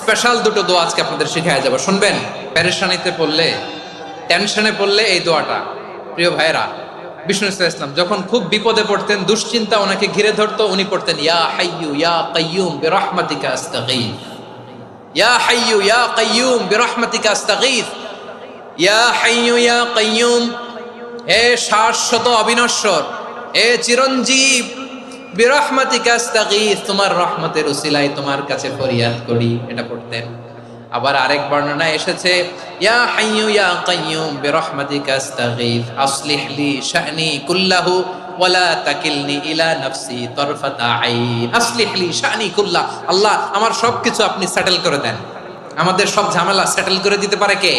Special দুটো দোয়া আজকে আপনাদের শিখায় যাব। শুনবেন? প্যারেশানিতে পড়লে টেনশনে পড়লে এই দোয়াটা। প্রিয় ভাইরা বিষ্ণু ইসলাম যখন খুব বিপদে পড়তেন, দুশ্চিন্তা ওনাকে ঘিরে ধরতো, উনি পড়তেন, ইয়া হাইয়ু ইয়া কাইয়ুম বিরহমাতিকা আস্তাগীথ ইয়া হাইয়ু ইয়া কাইয়ুম বিরহমাতিকা আস্তাগীথ ইয়া হাইয়ু ইয়া কাইয়ুম হে শাশ্বত অবিনশ্বর, হে চিরঞ্জীব তোমার রহমতের উসিলায় তোমার কাছে ফরিয়াদ করি, এটা পড়তেন আবার আরেক বর্ণনায় এসেছে, ইয়া ইলা নাফসি কুল্লাহ, আল্লাহ, আমার সবকিছু আপনি করে দেন। আমাদের সব ঝামেলা সেটেল করে দিতে পারে কে?